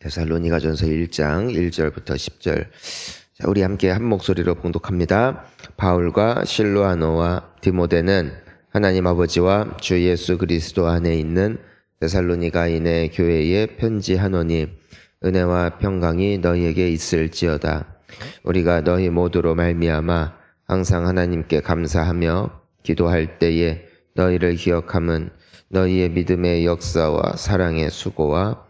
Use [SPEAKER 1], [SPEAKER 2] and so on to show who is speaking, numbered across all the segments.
[SPEAKER 1] 데살로니가전서 1장 1절부터 10절. 자, 우리 함께 한 목소리로 봉독합니다. 바울과 실로아노와 디모데는 하나님 아버지와 주 예수 그리스도 안에 있는 데살로니가인의 교회에 편지하노니 은혜와 평강이 너희에게 있을지어다. 우리가 너희 모두로 말미암아 항상 하나님께 감사하며 기도할 때에 너희를 기억함은 너희의 믿음의 역사와 사랑의 수고와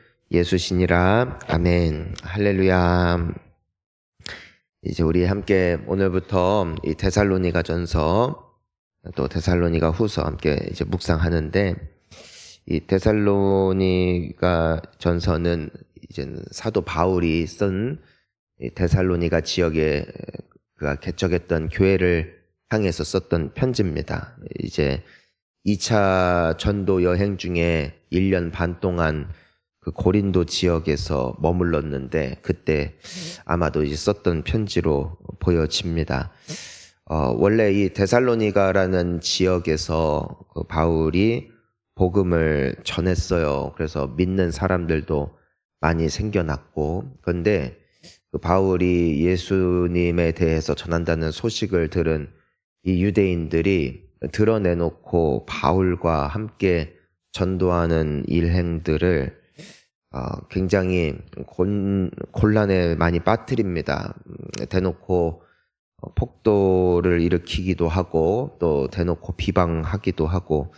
[SPEAKER 1] 예수시니라. 아멘. 할렐루야. 이제 우리 함께 오늘부터 이 데살로니가 전서 또 데살로니가 후서 함께 이제 묵상하는데 이 데살로니가 전서는 이제 사도 바울이 쓴 데살로니가 지역에 그가 개척했던 교회를 향해서 썼던 편지입니다. 이제 2차 전도 여행 중에 1년 반 동안 그 고린도 지역에서 머물렀는데 그때 아마도 이제 썼던 편지로 보여집니다. 어, 원래 이 데살로니가라는 지역에서 그 바울이 복음을 전했어요. 그래서 믿는 사람들도 많이 생겨났고, 그런데 그 바울이 예수님에 대해서 전한다는 소식을 들은 이 유대인들이 드러내놓고 바울과 함께 전도하는 일행들을 어, 굉장히 곤, 곤란에 많이 빠뜨립니다. 대놓고 어, 폭도를 일으키기도 하고 또 대놓고 비방하기도 하고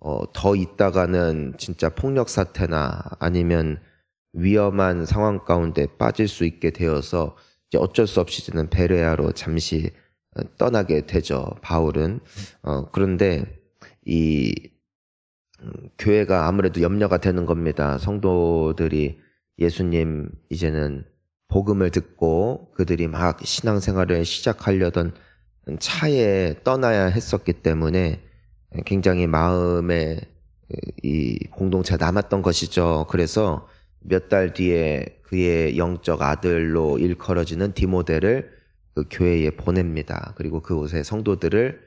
[SPEAKER 1] 어, 더 있다가는 진짜 폭력 사태나 아니면 위험한 상황 가운데 빠질 수 있게 되어서 이제 어쩔 수 없이 저는 베레아로 잠시 어, 떠나게 되죠. 바울은 어, 그런데 이 음, 교회가 아무래도 염려가 되는 겁니다. 성도들이 예수님 이제는 복음을 듣고 그들이 막 신앙생활을 시작하려던 차에 떠나야 했었기 때문에 굉장히 마음에 이 공동체 남았던 것이죠. 그래서 몇 달 뒤에 그의 영적 아들로 일컬어지는 디모데를 그 교회에 보냅니다. 그리고 그곳에 성도들을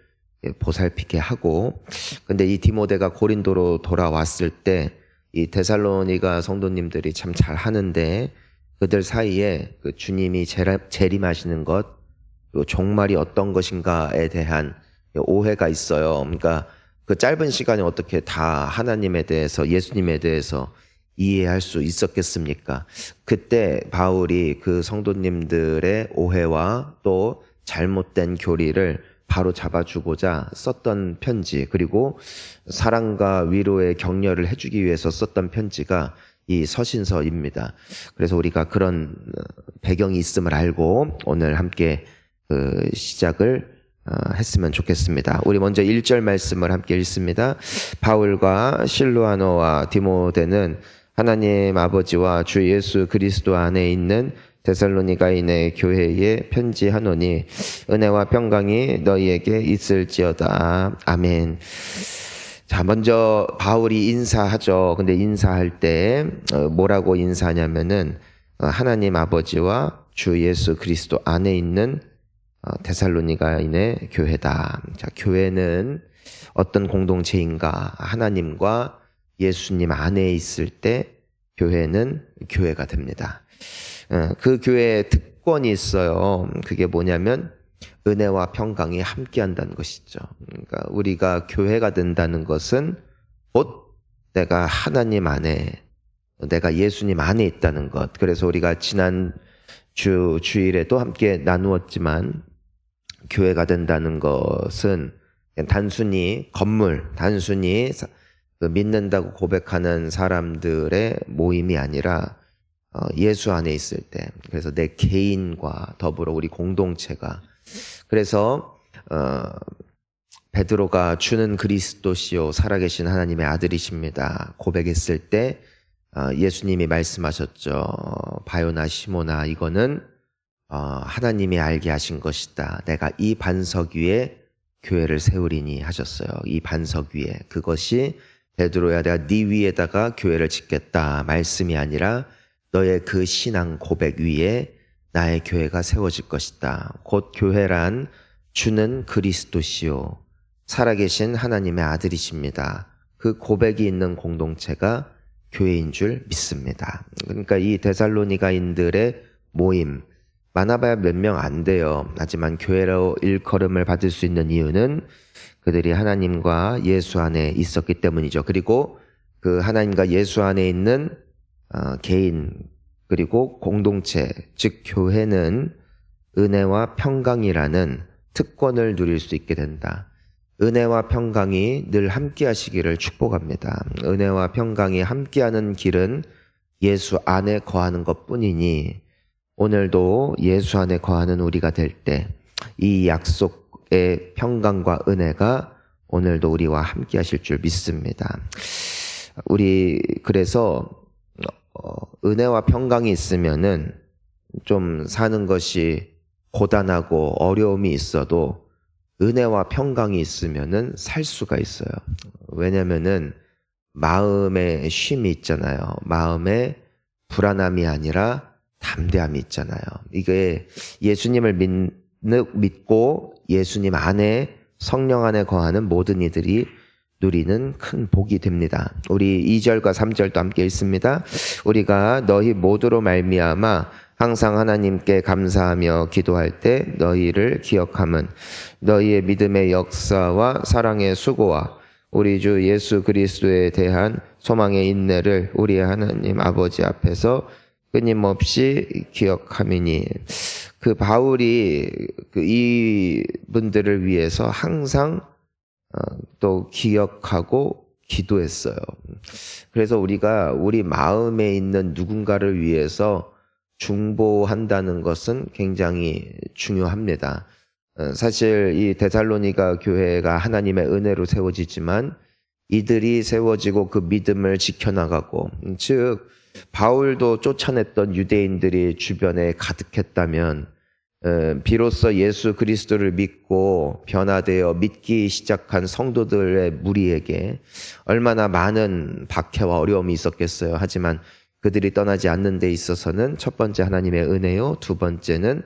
[SPEAKER 1] 보살피게 하고, 근데 이 디모데가 고린도로 돌아왔을 때 이 데살로니가 성도님들이 참 잘 하는데 그들 사이에 그 주님이 재림하시는 것, 그 종말이 어떤 것인가에 대한 오해가 있어요. 그러니까 그 짧은 시간에 어떻게 다 하나님에 대해서 예수님에 대해서 이해할 수 있었겠습니까? 그때 바울이 그 성도님들의 오해와 또 잘못된 교리를 바로 잡아주고자 썼던 편지, 그리고 사랑과 위로의 격려를 해주기 위해서 썼던 편지가 이 서신서입니다. 그래서 우리가 그런 배경이 있음을 알고 오늘 함께 그 시작을 어, 했으면 좋겠습니다. 우리 먼저 1절 말씀을 함께 읽습니다. 바울과 실로아노와 디모데는 하나님 아버지와 주 예수 그리스도 안에 있는 데살로니가인의 교회에 편지하노니 은혜와 평강이 너희에게 있을지어다. 아멘. 자, 먼저 바울이 인사하죠. 근데 인사할 때 어, 뭐라고 인사하냐면은 어, 하나님 아버지와 주 예수 그리스도 안에 있는 어, 데살로니가인의 교회다. 자, 교회는 어떤 공동체인가? 하나님과 예수님 안에 있을 때 교회는 교회가 됩니다. 어, 그 교회의 특권이 있어요. 그게 뭐냐면 은혜와 평강이 함께 한다는 것이죠. 그러니까 우리가 교회가 된다는 것은 곧 내가 하나님 안에 내가 예수님 안에 있다는 것. 그래서 우리가 지난 주 주일에도 함께 나누었지만 교회가 된다는 것은 단순히 건물, 단순히 사- 그 믿는다고 고백하는 사람들의 모임이 아니라 어, 예수 안에 있을 때, 그래서 내 개인과 더불어 우리 공동체가 그래서 어, 베드로가 주는 그리스도시요 살아계신 하나님의 아들이십니다. 고백했을 때 어, 예수님이 말씀하셨죠. 바요나 시모나 이거는 어, 하나님이 알게 하신 것이다. 내가 이 반석 위에 교회를 세우리니 하셨어요. 이 반석 위에 그것이 베드로야 내가 네 위에다가 교회를 짓겠다 말씀이 아니라 너의 그 신앙 고백 위에 나의 교회가 세워질 것이다. 곧 교회란 주는 그리스도시요 살아계신 하나님의 아들이십니다. 그 고백이 있는 공동체가 교회인 줄 믿습니다. 그러니까 이 데살로니가인들의 모임 많아봐야 몇 명 안 돼요. 하지만 교회로 일컬음을 받을 수 있는 이유는 그들이 하나님과 예수 안에 있었기 때문이죠. 그리고 그 하나님과 예수 안에 있는 어, 개인 그리고 공동체 즉 교회는 은혜와 평강이라는 특권을 누릴 수 있게 된다. 은혜와 평강이 늘 함께 하시기를 축복합니다. 은혜와 평강이 함께하는 길은 예수 안에 거하는 것 뿐이니 오늘도 예수 안에 거하는 우리가 될 때 이 약속의 평강과 은혜가 오늘도 우리와 함께 하실 줄 믿습니다. 우리 그래서 어, 은혜와 평강이 있으면은 좀 사는 것이 고단하고 어려움이 있어도 은혜와 평강이 있으면은 살 수가 있어요. 왜냐면은 마음에 쉼이 있잖아요. 마음에 불안함이 아니라 담대함이 있잖아요. 이게 예수님을 믿, 믿고 예수님 안에 성령 안에 거하는 모든 이들이 누리는 큰 복이 됩니다. 우리 2절과 3절도 함께 읽습니다. 우리가 너희 모두로 말미암아 항상 하나님께 감사하며 기도할 때 너희를 기억함은 너희의 믿음의 역사와 사랑의 수고와 우리 주 예수 그리스도에 대한 소망의 인내를 우리의 하나님 아버지 앞에서 끊임없이 기억함이니 그 바울이 그 이분들을 위해서 항상 어, 또 기억하고 기도했어요. 그래서 우리가 우리 마음에 있는 누군가를 위해서 중보한다는 것은 굉장히 중요합니다. 어, 사실 이 데살로니가 교회가 하나님의 은혜로 세워지지만 이들이 세워지고 그 믿음을 지켜나가고 음, 즉 바울도 쫓아냈던 유대인들이 주변에 가득했다면 어, 비로소 예수 그리스도를 믿고 변화되어 믿기 시작한 성도들의 무리에게 얼마나 많은 박해와 어려움이 있었겠어요. 하지만 그들이 떠나지 않는 데 있어서는 첫 번째 하나님의 은혜요, 두 번째는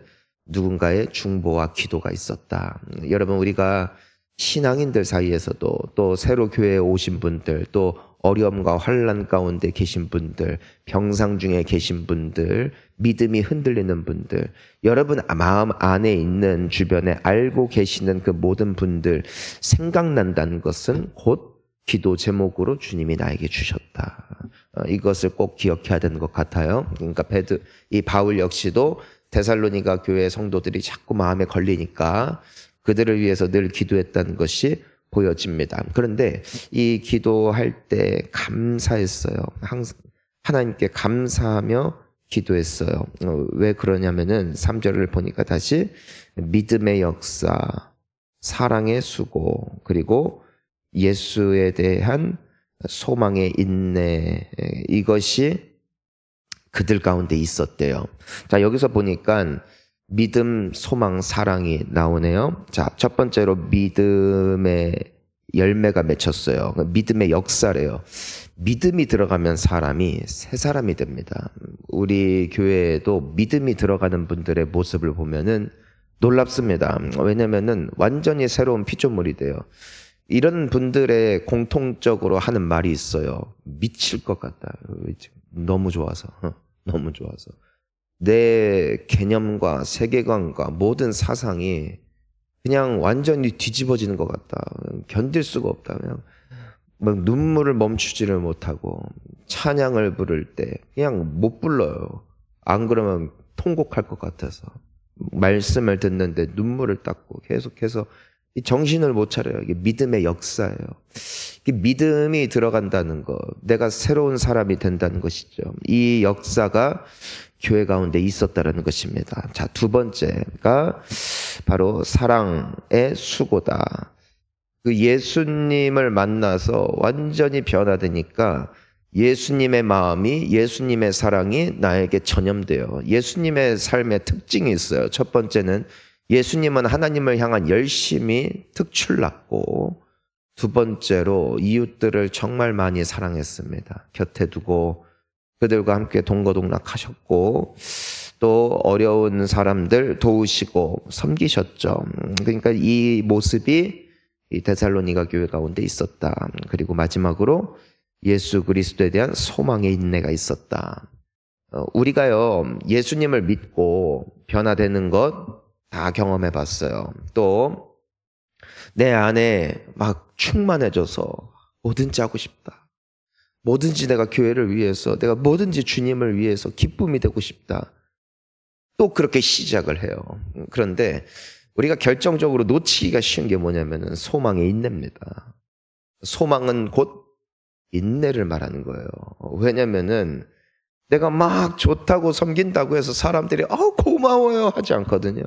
[SPEAKER 1] 누군가의 중보와 기도가 있었다. 음, 여러분 우리가 신앙인들 사이에서도 또 새로 교회에 오신 분들 또 어려움과 환란 가운데 계신 분들, 병상 중에 계신 분들, 믿음이 흔들리는 분들, 여러분 마음 안에 있는 주변에 알고 계시는 그 모든 분들 생각난다는 것은 곧 기도 제목으로 주님이 나에게 주셨다. 어, 이것을 꼭 기억해야 되는 것 같아요. 그러니까 베드 이 바울 역시도 데살로니가 교회 성도들이 자꾸 마음에 걸리니까 그들을 위해서 늘 기도했다는 것이 보여집니다. 그런데 이 기도할 때 감사했어요. 항상 하나님께 감사하며 기도했어요. 어, 왜 그러냐면은 3절을 보니까 다시 믿음의 역사, 사랑의 수고, 그리고 예수에 대한 소망의 인내, 이것이 그들 가운데 있었대요. 자, 여기서 보니까 믿음, 소망, 사랑이 나오네요. 자, 첫 번째로 믿음의 열매가 맺혔어요. 그 믿음의 역사래요. 믿음이 들어가면 사람이 새 사람이 됩니다. 우리 교회에도 믿음이 들어가는 분들의 모습을 보면은 놀랍습니다. 왜냐면은 완전히 새로운 피조물이 돼요. 이런 분들의 공통적으로 하는 말이 있어요. 미칠 것 같다. 너무 좋아서. 너무 좋아서. 내 개념과 세계관과 모든 사상이 그냥 완전히 뒤집어지는 것 같다. 견딜 수가 없다. 그냥 막 눈물을 멈추지를 못하고 찬양을 부를 때 그냥 못 불러요. 안 그러면 통곡할 것 같아서 말씀을 듣는데 눈물을 닦고 계속해서 이 정신을 못 차려요. 이게 믿음의 역사예요. 이게 믿음이 들어간다는 것, 내가 새로운 사람이 된다는 것이죠. 이 역사가 교회 가운데 있었다는 것입니다. 자, 두 번째가 바로 사랑의 수고다. 그 예수님을 만나서 완전히 변화되니까 예수님의 마음이 예수님의 사랑이 나에게 전염돼요. 예수님의 삶의 특징이 있어요. 첫 번째는 예수님은 하나님을 향한 열심히 특출났고 두 번째로 이웃들을 정말 많이 사랑했습니다. 곁에 두고 그들과 함께 동거동락하셨고 또 어려운 사람들 도우시고 섬기셨죠. 그러니까 이 모습이 이 데살로니가 교회 가운데 있었다. 그리고 마지막으로 예수 그리스도에 대한 소망의 인내가 있었다. 어, 우리가요 예수님을 믿고 변화되는 것 다 경험해 봤어요. 또 내 안에 막 충만해져서 뭐든지 하고 싶다. 뭐든지 내가 교회를 위해서, 내가 뭐든지 주님을 위해서 기쁨이 되고 싶다. 또 그렇게 시작을 해요. 그런데 우리가 결정적으로 놓치기가 쉬운 게 뭐냐면은 소망의 인내입니다. 소망은 곧 인내를 말하는 거예요. 왜냐면은 내가 막 좋다고 섬긴다고 해서 사람들이 어 고마워요 하지 않거든요.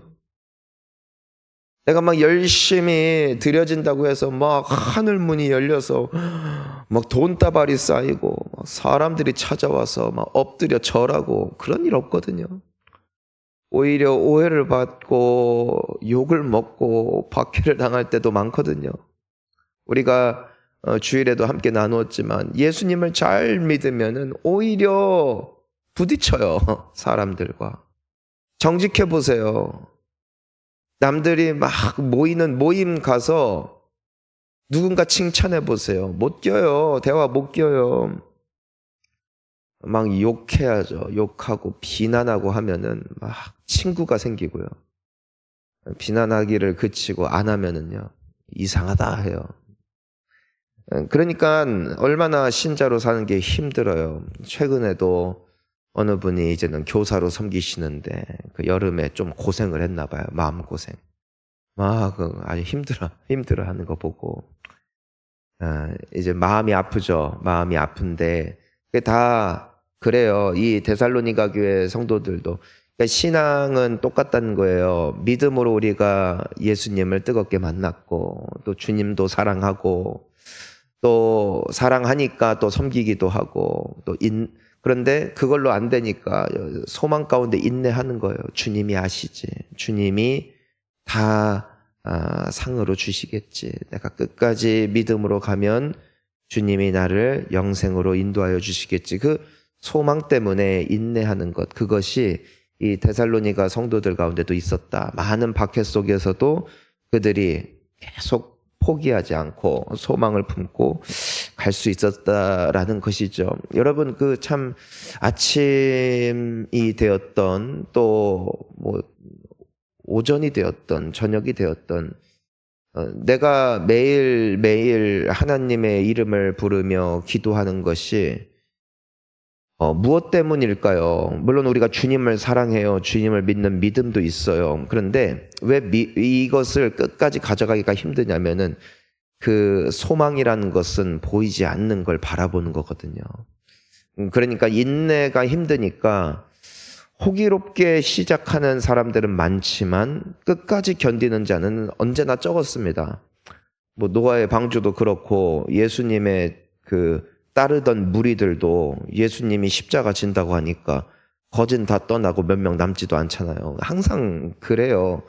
[SPEAKER 1] 내가 막 열심히 들여진다고 해서 막 하늘 문이 열려서 막 돈다발이 쌓이고 막 사람들이 찾아와서 막 엎드려 절하고 그런 일 없거든요. 오히려 오해를 받고 욕을 먹고 박해를 당할 때도 많거든요. 우리가 어, 주일에도 함께 나누었지만 예수님을 잘 믿으면은 오히려 부딪혀요. 사람들과. 정직해 보세요. 남들이 막 모이는 모임 가서 누군가 칭찬해 보세요. 못 껴요. 대화 못 껴요. 막 욕해야죠. 욕하고 비난하고 하면은 막 친구가 생기고요. 비난하기를 그치고 안 하면은요. 이상하다 해요. 그러니까 얼마나 신자로 사는 게 힘들어요. 최근에도 어느 분이 이제는 교사로 섬기시는데 그 여름에 좀 고생을 했나 봐요. 마음 고생. 막그 아주 힘들어 힘들어 하는 거 보고 아, 이제 마음이 아프죠. 마음이 아픈데 다 그래요. 이 데살로니가 교회 성도들도 그러니까 신앙은 똑같다는 거예요. 믿음으로 우리가 예수님을 뜨겁게 만났고 또 주님도 사랑하고 또 사랑하니까 또 섬기기도 하고 또 인, 그런데 그걸로 안 되니까 소망 가운데 인내하는 거예요. 주님이 아시지. 주님이 다 아, 상으로 주시겠지. 내가 끝까지 믿음으로 가면 주님이 나를 영생으로 인도하여 주시겠지. 그 소망 때문에 인내하는 것, 그것이 이 데살로니가 성도들 가운데도 있었다. 많은 박해 속에서도 그들이 계속 포기하지 않고 소망을 품고 갈 수 있었다라는 것이죠. 여러분 그 참 아침이 되었던 또 뭐 오전이 되었던 저녁이 되었던 어, 내가 매일 매일 하나님의 이름을 부르며 기도하는 것이 어, 무엇 때문일까요? 물론 우리가 주님을 사랑해요. 주님을 믿는 믿음도 있어요. 그런데 왜 미, 이것을 끝까지 가져가기가 힘드냐면은 그 소망이라는 것은 보이지 않는 걸 바라보는 거거든요. 음, 그러니까 인내가 힘드니까 호기롭게 시작하는 사람들은 많지만 끝까지 견디는 자는 언제나 적었습니다. 뭐 노아의 방주도 그렇고 예수님의 그 따르던 무리들도 예수님이 십자가 진다고 하니까 거진 다 떠나고 몇 명 남지도 않잖아요. 항상 그래요.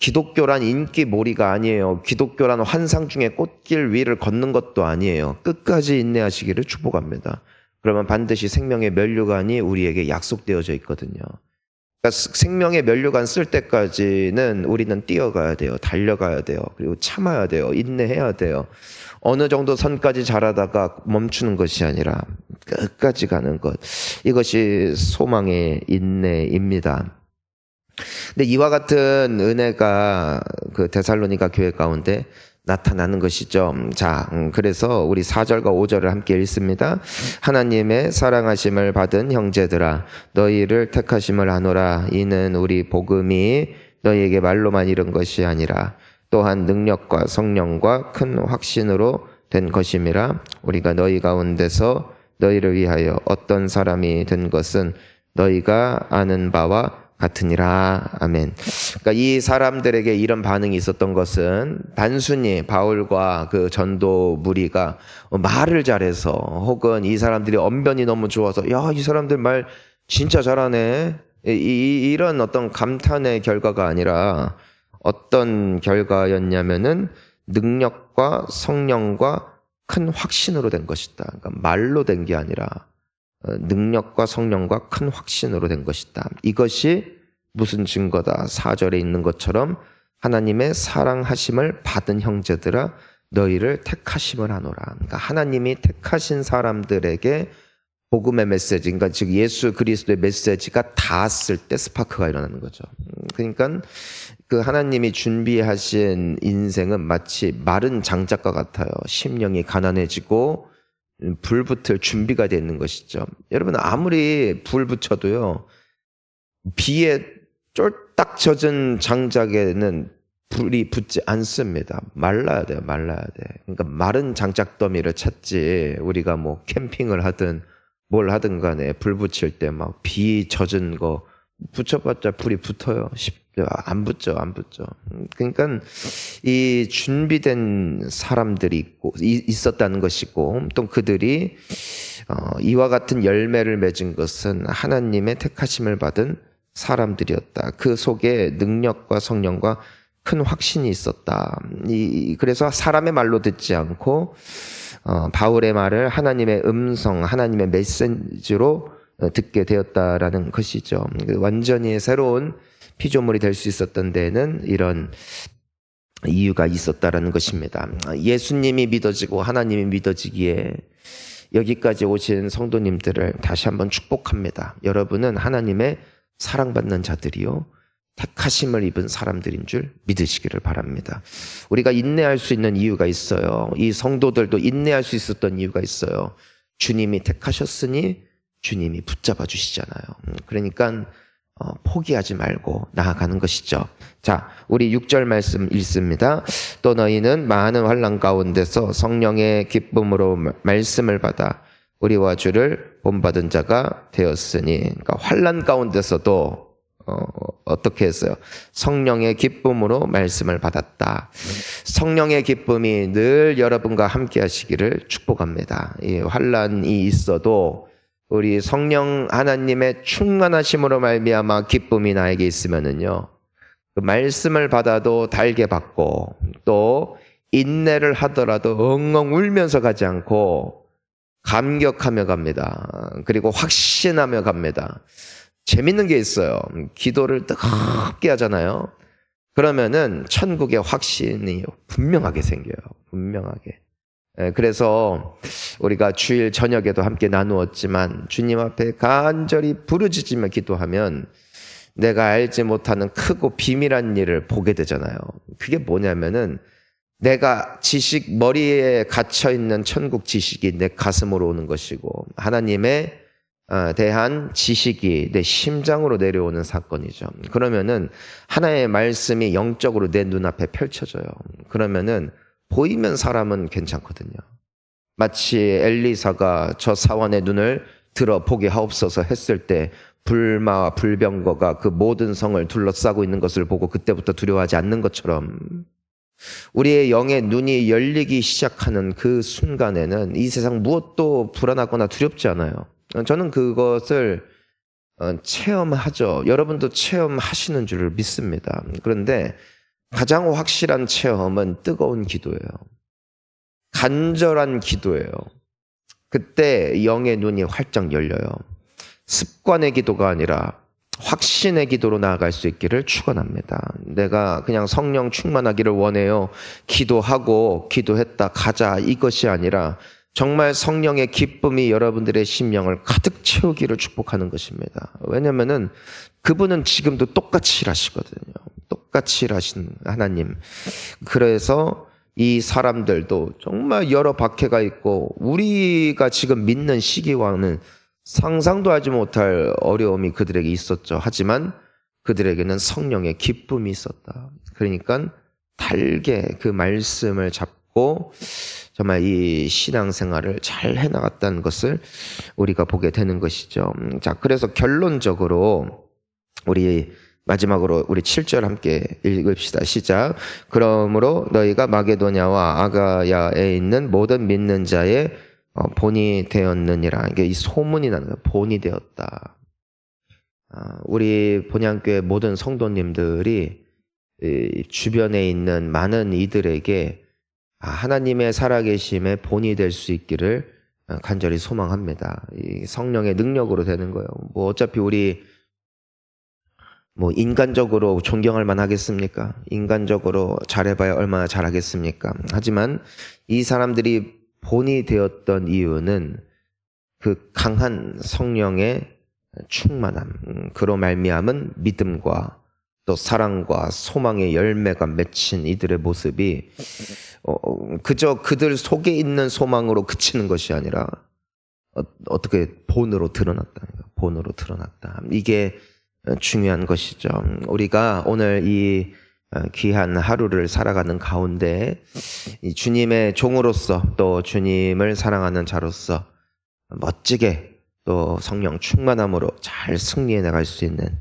[SPEAKER 1] 기독교란 인기몰이가 아니에요. 기독교란 환상 중에 꽃길 위를 걷는 것도 아니에요. 끝까지 인내하시기를 축복합니다. 그러면 반드시 생명의 면류관이 우리에게 약속되어져 있거든요. 그러니까 생명의 면류관 쓸 때까지는 우리는 뛰어가야 돼요. 달려가야 돼요. 그리고 참아야 돼요. 인내해야 돼요. 어느 정도 선까지 자라다가 멈추는 것이 아니라 끝까지 가는 것. 이것이 소망의 인내입니다. 근데 이와 같은 은혜가 그 데살로니가 교회 가운데 나타나는 것이죠. 자, 음, 그래서 우리 4절과 5절을 함께 읽습니다. 하나님의 사랑하심을 받은 형제들아, 너희를 택하심을 하노라. 이는 우리 복음이 너희에게 말로만 이른 것이 아니라 또한 능력과 성령과 큰 확신으로 된 것임이라. 우리가 너희 가운데서 너희를 위하여 어떤 사람이 된 것은 너희가 아는 바와 같으니라. 아멘. 그러니까 이 사람들에게 이런 반응이 있었던 것은 단순히 바울과 그 전도 무리가 말을 잘해서 혹은 이 사람들이 언변이 너무 좋아서 야, 이 사람들 말 진짜 잘하네. 이, 이, 이런 어떤 감탄의 결과가 아니라 어떤 결과였냐면은 능력과 성령과 큰 확신으로 된 것이다. 그러니까 말로 된 게 아니라 어, 능력과 성령과 큰 확신으로 된 것이다. 이것이 무슨 증거다. 4절에 있는 것처럼 하나님의 사랑하심을 받은 형제들아 너희를 택하심을 하노라. 그러니까 하나님이 택하신 사람들에게 복음의 메시지, 그러니까 즉 예수 그리스도의 메시지가 닿았을 때 스파크가 일어나는 거죠. 음, 그러니까 그 하나님이 준비하신 인생은 마치 마른 장작과 같아요. 심령이 가난해지고 불 붙을 준비가 되는 것이죠. 여러분 아무리 불 붙여도요 비에 쫄딱 젖은 장작에는 불이 붙지 않습니다. 말라야 돼요. 말라야 돼. 그러니까 마른 장작 더미를 찾지. 우리가 뭐 캠핑을 하든 뭘 하든 간에 불 붙일 때 막 비 젖은 거 붙여봤자 불이 붙어요. 안 붙죠. 안 붙죠. 그러니까 이 준비된 사람들이 있고 있었다는 것이고 또 그들이 어, 이와 같은 열매를 맺은 것은 하나님의 택하심을 받은 사람들이었다. 그 속에 능력과 성령과 큰 확신이 있었다. 이, 그래서 사람의 말로 듣지 않고 어, 바울의 말을 하나님의 음성, 하나님의 메시지로 어, 듣게 되었다라는 것이죠. 그 완전히 새로운 피조물이 될 수 있었던 데에는 이런 이유가 있었다라는 것입니다. 예수님이 믿어지고 하나님이 믿어지기에 여기까지 오신 성도님들을 다시 한번 축복합니다. 여러분은 하나님의 사랑받는 자들이요. 택하심을 입은 사람들인 줄 믿으시기를 바랍니다. 우리가 인내할 수 있는 이유가 있어요. 이 성도들도 인내할 수 있었던 이유가 있어요. 주님이 택하셨으니 주님이 붙잡아 주시잖아요. 음, 그러니까 어, 포기하지 말고 나아가는 것이죠. 자, 우리 6절 말씀 읽습니다. 또 너희는 많은 환란 가운데서 성령의 기쁨으로 말씀을 받아 우리와 주를 본받은 자가 되었으니 그러니까 환란 가운데서도 어, 어떻게 했어요? 성령의 기쁨으로 말씀을 받았다. 성령의 기쁨이 늘 여러분과 함께 하시기를 축복합니다. 이 환란이 있어도 우리 성령 하나님의 충만하심으로 말미암아 기쁨이 나에게 있으면은요. 그 말씀을 받아도 달게 받고 또 인내를 하더라도 엉엉 울면서 가지 않고 감격하며 갑니다. 그리고 확신하며 갑니다. 재밌는 게 있어요. 기도를 뜨겁게 하잖아요. 그러면은 천국의 확신이 분명하게 생겨요. 분명하게. 예, 그래서 우리가 주일 저녁에도 함께 나누었지만 주님 앞에 간절히 부르짖으며 기도하면 내가 알지 못하는 크고 비밀한 일을 보게 되잖아요. 그게 뭐냐면은 내가 지식, 머리에 갇혀 있는 천국 지식이 내 가슴으로 오는 것이고, 하나님에 어, 대한 지식이 내 심장으로 내려오는 사건이죠. 그러면은 하나의 말씀이 영적으로 내 눈앞에 펼쳐져요. 그러면은 보이면 사람은 괜찮거든요. 마치 엘리사가 저 사원의 눈을 들어 보게 하옵소서 했을 때 불마와 불병거가 그 모든 성을 둘러싸고 있는 것을 보고 그때부터 두려워하지 않는 것처럼 우리의 영의 눈이 열리기 시작하는 그 순간에는 이 세상 무엇도 불안하거나 두렵지 않아요. 저는 그것을 어, 체험하죠. 여러분도 체험하시는 줄 믿습니다. 그런데 가장 확실한 체험은 뜨거운 기도예요. 간절한 기도예요. 그때 영의 눈이 활짝 열려요. 습관의 기도가 아니라 확신의 기도로 나아갈 수 있기를 축원합니다. 내가 그냥 성령 충만하기를 원해요. 기도하고 기도했다 가자 이것이 아니라 정말 성령의 기쁨이 여러분들의 심령을 가득 채우기를 축복하는 것입니다. 왜냐면은 그분은 지금도 똑같이 일하시거든요. 똑같이 일하신 하나님. 그래서 이 사람들도 정말 여러 박해가 있고 우리가 지금 믿는 시기와는 상상도 하지 못할 어려움이 그들에게 있었죠. 하지만 그들에게는 성령의 기쁨이 있었다. 그러니까 달게 그 말씀을 잡고 정말 이 신앙생활을 잘 해나갔다는 것을 우리가 보게 되는 것이죠. 음, 자, 그래서 결론적으로 우리 마지막으로 우리 7절 함께 읽읍시다. 시작. 그러므로 너희가 마게도냐와 아가야에 있는 모든 믿는 자의 어, 본이 되었느니라. 이게 이 소문이 나는 거예요. 본이 되었다. 아, 우리 본향교회 모든 성도님들이 이 주변에 있는 많은 이들에게 아, 하나님의 살아계심의 본이 될 수 있기를 어, 간절히 소망합니다. 이 성령의 능력으로 되는 거예요. 뭐 어차피 우리 뭐 인간적으로 존경할 만하겠습니까? 인간적으로 잘해봐야 얼마나 잘하겠습니까? 하지만 이 사람들이 본이 되었던 이유는 그 강한 성령의 충만함, 음, 그로 말미암은 믿음과 또 사랑과 소망의 열매가 맺힌 이들의 모습이 어, 어, 그저 그들 속에 있는 소망으로 그치는 것이 아니라 어, 어떻게 본으로 드러났다. 본으로 드러났다. 이게 중요한 것이죠. 우리가 오늘 이 어, 귀한 하루를 살아가는 가운데 이 주님의 종으로서 또 주님을 사랑하는 자로서 멋지게 또 성령 충만함으로 잘 승리해 나갈 수 있는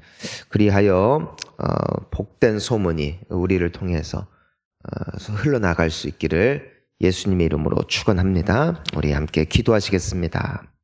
[SPEAKER 1] 그리하여 어, 복된 소문이 우리를 통해서 어, 흘러나갈 수 있기를 예수님의 이름으로 축원합니다. 우리 함께 기도하시겠습니다.